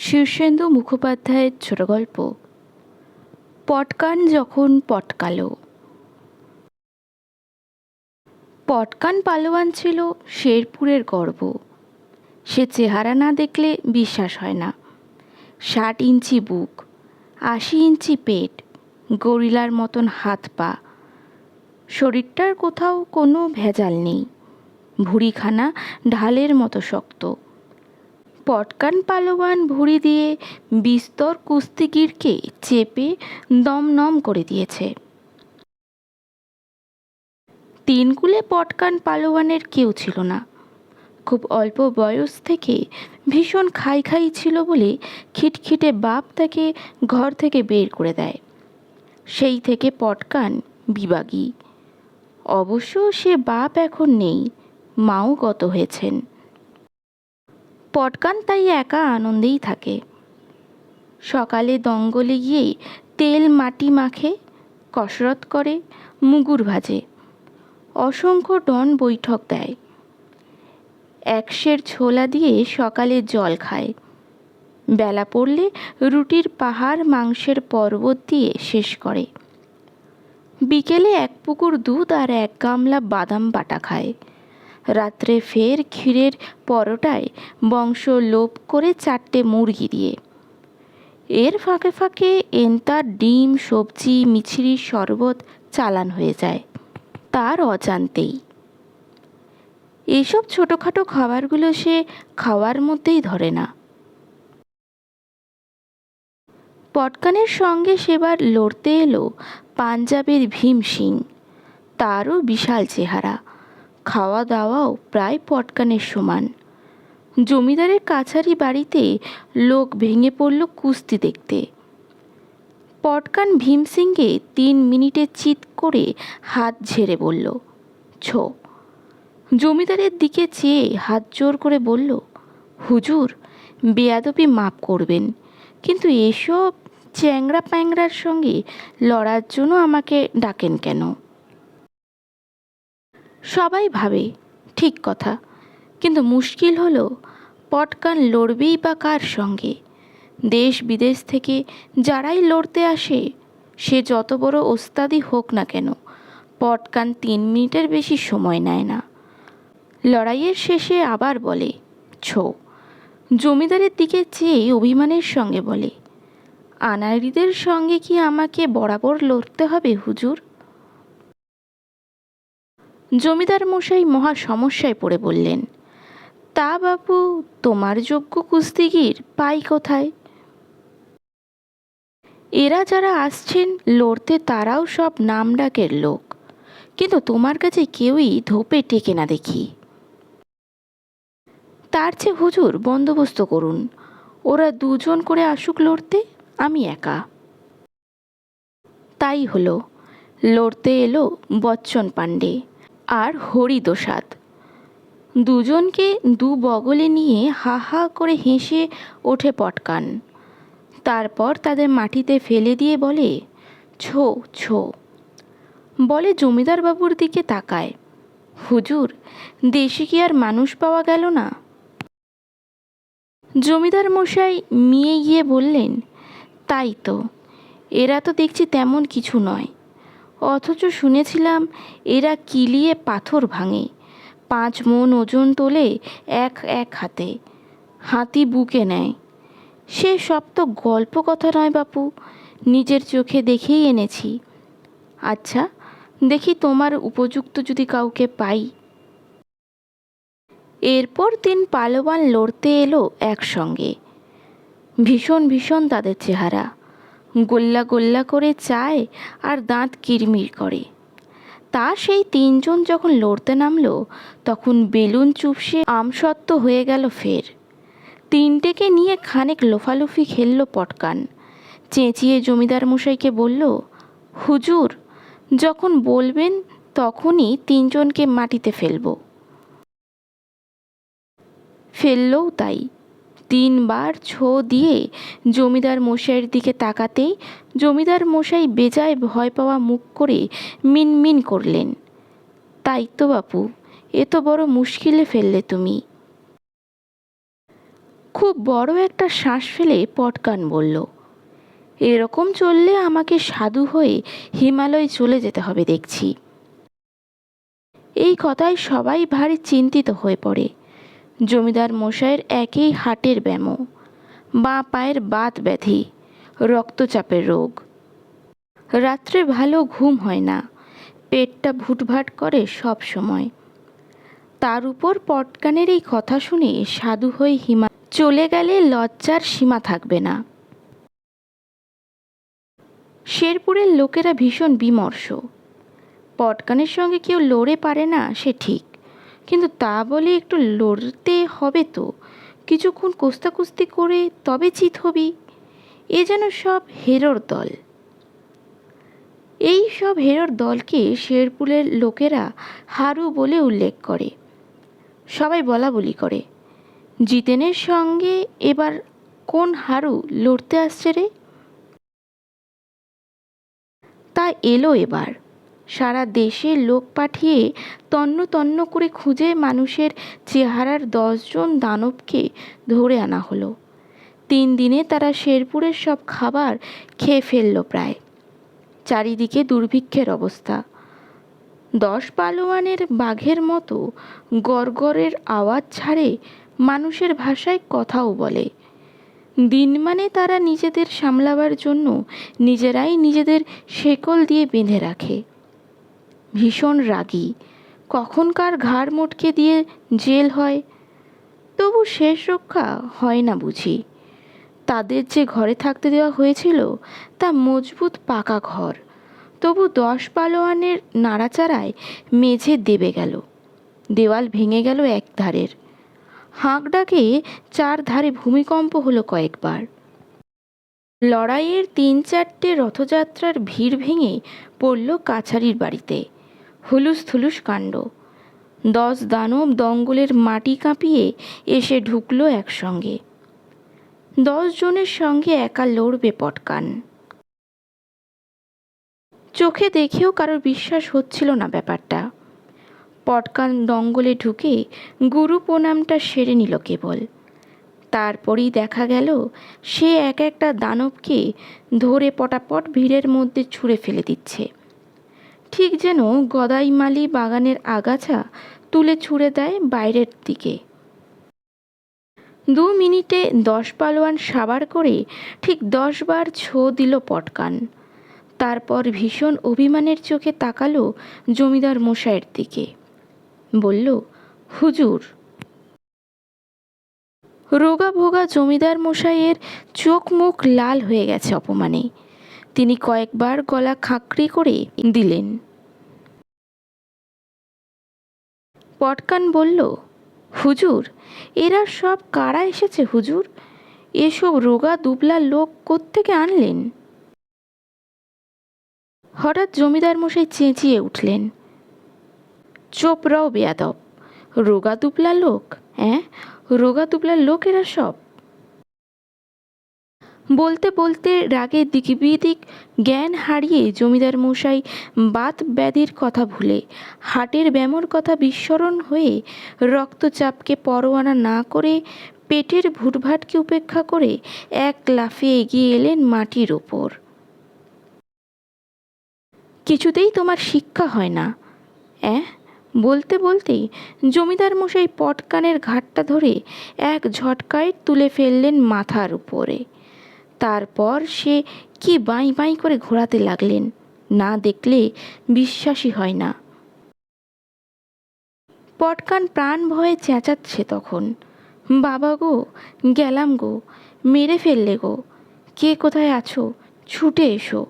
শীর্ষেন্দু মুখোপাধ্যায়ের ছোট গল্প। পটকান যখন পটকালো। পটকান পালোয়ান ছিল শেরপুরের গর্ব। সে চেহারা না দেখলে বিশ্বাস হয় না। ষাট ইঞ্চি বুক, আশি ইঞ্চি পেট, গরিলার মতন হাত পা। শরীরটার কোথাও কোনো ভেজাল নেই। ভুঁড়িখানা ঢালের মতো শক্ত। পটকান পালোয়ান ভুঁড়ি দিয়ে বিস্তর কুস্তিগিরকে চেপে দমনম করে দিয়েছে। তিনকুলে পটকান পালোয়ানের কেউ ছিল না। খুব অল্প বয়স থেকে ভীষণ খাই খাই ছিল বলে খিটখিটে বাপ তাকে ঘর থেকে বের করে দেয়। সেই থেকে পটকান বিবাগী অবশ্য সে বাপ এখন নেই, মাও গত হয়েছেন। পটকান তাই একা আনন্দেই থাকে। সকালে দঙ্গলে গিয়ে তেল মাটি মাখে, কসরত করে, মুগুর ভাজে। অসংখ্য ডন বৈঠক দেয়। একশের ছোলা দিয়ে সকালে জল খায়। বেলা পড়লে রুটির পাহাড় মাংসের পর্বত দিয়ে শেষ করে। বিকেলে এক পুকুর দুধ আর এক গামলা বাদাম বাটা খায়। রাত্রে ফের ক্ষীরের পরোটায় বংশ লোপ করে চারটে মুরগি দিয়ে। এর ফাঁকে ফাঁকে এন্তার ডিম, সবজি মিছরির শরবত চালান হয়ে যায়। তার অজান্তেই। এসব ছোটোখাটো খাবারগুলো সে খাওয়ার মধ্যেই ধরে না। পটকানের সঙ্গে সেবার লড়তে এলো পাঞ্জাবের ভীম সিং। তারও বিশাল চেহারা। খাওয়া দাওয়াও প্রায় পটকানের সমান। জমিদারের কাছারি বাড়িতে লোক ভেঙে পড়ল কুস্তি দেখতে। পটকান ভীম সিংকে তিন মিনিটে চিৎ করে হাত ঝেড়ে বলল, ছো। জমিদারের দিকে চেয়ে হাত জোর করে বলল, হুজুর, বেয়াদবি মাপ করবেন, কিন্তু এসব চ্যাংরা প্যাংড়ার সঙ্গে লড়ার জন্য আমাকে ডাকেন কেন? সবাই ভাবে, ঠিক কথা। কিন্তু মুশকিল হলো, পটকান লড়বেই বা কার সঙ্গে? দেশ বিদেশ থেকে যারাই লড়তে আসে, সে যত বড় ওস্তাদি হোক না কেন, পটকান তিন মিনিটের বেশি সময় নেয় না। লড়াইয়ের শেষে আবার বলে, ছো। জমিদারের দিকে চেয়ে অভিমানের সঙ্গে বলে, আনাড়িদের সঙ্গে কি আমাকে বরাবর লড়তে হবে হুজুর? জমিদার মশাই মহা সমস্যায় পড়ে বললেন, তা বাবু তোমার যোগ্য কুস্তিগির পাই কোথায়? এরা যারা আসছেন লড়তে তারাও সব নাম ডাকের লোক, কিন্তু তোমার কাছে কেউই ধোপে টেকে না দেখি। তার চেয়ে হুজুর বন্দোবস্ত করুন, ওরা দুজন করে আসুক লড়তে, আমি একা। তাই হলো, লড়তে এলো বচ্চন পাণ্ডে আর হরিদোসাদ। দুজনকে দু বগলে নিয়ে হা হা করে হেসে ওঠে পটকান। তারপর তাদের মাটিতে ফেলে দিয়ে বলে, ছো ছো। বলে জমিদার বাবুর দিকে তাকায়। হুজুর, দেশে কি আর মানুষ পাওয়া গেল না? জমিদার মশাই মিয়ে গিয়ে বললেন, তাই তো, এরা তো দেখছি তেমন কিছু নয়। অথচ শুনেছিলাম এরা কিলিয়ে পাথর ভাঙে। পাঁচ মন ওজন তোলে এক এক হাতে। হাতি বুকে নেয়। সে সব তো গল্প কথা নয় বাপু, নিজের চোখে দেখেই এনেছি। আচ্ছা দেখি তোমার উপযুক্ত যদি কাউকে পাই। এরপর তিন পালোয়ান লড়তে এলো একসঙ্গে। ভীষণ ভীষণ তাদের চেহারা। গোল্লা গোল্লা করে চায় আর দাঁত কিরমির করে। তা সেই তিনজন যখন লড়তে নামলো, তখন বেলুন চুপসে আমসত্ত্ব হয়ে গেল ফের। তিনটেকে নিয়ে খানিক লোফালুফি খেললো পটকান। চেঁচিয়ে জমিদার মশাইকে বলল, হুজুর, যখন বলবেন তখনই তিনজনকে মাটিতে ফেলব। ফেললেও তাই। তিনবার ছো দিয়ে জমিদার মশাইয়ের দিকে তাকাতেই জমিদার মশাই বেজায় ভয় পাওয়া মুখ করে মিনমিন করলেন। তাই তো বাপু, এ তো বড় মুশকিলে ফেললে তুমি। খুব বড় একটা শ্বাস ফেলে পটকান বলল, এরকম চললে আমাকে সাধু হয়ে হিমালয় চলে যেতে হবে দেখছি। এই কথায় সবাই ভারী চিন্তিত হয়ে পড়ে। জমিদার মশাইয়ের একই হাটের ব্যামো, বাঁ পায়ের বাত ব্যাধি, রক্তচাপের রোগ। রাত্রে ভালো ঘুম হয় না, পেটটা ভুটভাট করে সব সময়। তার উপর পটকানের এই কথা শুনে সাধু হয়ে হিমা, চলে গেলে লজ্জার সীমা থাকবে না। শেরপুরের লোকেরা ভীষণ বিমর্ষ। পটকানের সঙ্গে কেউ লড়ে পারে না, সে ঠিক। কিন্তু তা বলে একটু লড়তে হবে তো। কিছুক্ষণ কোস্তাকুস্তি করে তবে চিত হবি। এ যেন সব হেরোর দল। এই সব হেরোর দলকে শেরপুরের লোকেরা হারু বলে উল্লেখ করে। সবাই বলা বলি করে। জিতেনের সঙ্গে এবার কোন হারু লড়তে আসছে রে? তা এলো এবার। সারা দেশে লোক পাঠিয়ে তন্ন তন্ন করে খুঁজে মানুষের চেহারার দশজন দানবকে ধরে আনা হলো। তিন দিনে তারা শেরপুরের সব খাবার খেয়ে ফেলল প্রায়। চারিদিকে দুর্ভিক্ষের অবস্থা। দশ পালোয়ানের বাঘের মতো গড়গড়ের আওয়াজ ছাড়ে মানুষের ভাষায় কথাও বলে। দিন মানে তারা নিজেদের সামলাবার জন্য নিজেরাই নিজেদের শেকল দিয়ে বেঁধে রাখে। ভীষণ রাগী। কখনকার ঘাড় মোটকে দিয়ে জেল হয়, তবু শেষ রক্ষা হয় না বুঝি। তাদের যে ঘরে থাকতে দেওয়া হয়েছিল, তা মজবুত পাকা ঘর। তবু দশ পালোয়ানের নাড়াচাড়ায় মেঝে দেবে গেল। দেওয়াল ভেঙে গেল এক ধারের হাঁক ডাকে চার ধারে ভূমিকম্প হলো কয়েকবার। লড়াইয়ের তিন চারটে রথযাত্রার ভিড় ভেঙে পড়ল কাছারির বাড়িতে। হুলুস থুলুস কাণ্ড। দশ দানব দঙ্গলের মাটি কাঁপিয়ে এসে ঢুকলো একসঙ্গে। দশ জনের সঙ্গে একা লড়বে পটকান। চোখে দেখেও কারোর বিশ্বাস হচ্ছিল না ব্যাপারটা। পটকান দঙ্গলে ঢুকে গুরু প্রণামটা সেরে নিল কেবল। তারপরেই দেখা গেল, সে এক একটা দানবকে ধরে পটাপট ভিড়ের মধ্যে ছুঁড়ে ফেলে দিচ্ছে। ঠিক যেন গদাইমালি বাগানের আগাছা তুলে ছুঁড়ে দেয় বাইরের দিকে। দু মিনিটে দশ পালোয়ান সাবার করে ঠিক দশ বার ছো দিল পটকান। তারপর ভীষণ অভিমানের চোখে তাকালো জমিদার মশাইয়ের দিকে। বলল, হুজুর রোগা ভোগা জমিদার মশাইয়ের চোখ মুখ লাল হয়ে গেছে অপমানে। তিনি কয়েকবার গলা খাঁকড়ি করে দিলেন। পটকান বলল, হুজুর, এরা সব কারা এসেছে হুজুর? এসব রোগা দুবলা লোক কোত্থেকে আনলেন? হঠাৎ জমিদার মশাই চেঁচিয়ে উঠলেন চোপরাও বেয়াদব, রোগা দুবলা লোক হ্যাঁ রোগা দুবলা লোক এরা সব বলতে বলতে রাগে দিকবিদিক জ্ঞান হারিয়ে জমিদার মশাই বাত ব্যাধির কথা ভুলে, হাটের ব্যামোর কথা বিস্মরণ হয়ে রক্তচাপকে পরোয়ানা না করে পেটের ভুটভাটকে উপেক্ষা করে এক লাফে এগিয়ে এলেন মাটির ওপর। কিছুতেই তোমার শিক্ষা হয় না, অ্যাঁ? বলতে বলতেই জমিদার মশাই পটকানের ঘাটটা ধরে এক ঝটকায় তুলে ফেললেন মাথার উপরে। তারপর সে কি বাঁই বাঁই করে ঘোরাতে লাগলেন, না দেখলে বিশ্বাসই হয় না। পটকান প্রাণ ভয়ে চেঁচাচ্ছে তখন। বাবা গো, গেলাম গো, মেরে ফেললে গো, কে কোথায় আছো, ছুটে এসো।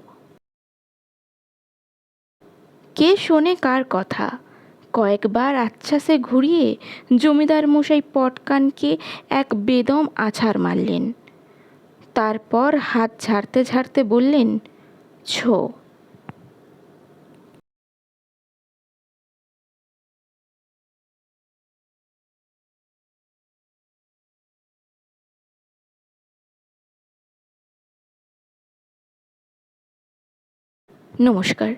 কে শোনে কার কথা? কয়েকবার আচ্ছাসে ঘুরিয়ে জমিদার মশাই পটকানকে এক বেদম আছাড় মারলেন। তারপর হাত ঝাড়তে ঝাড়তে বললেন ছো। নমস্কার।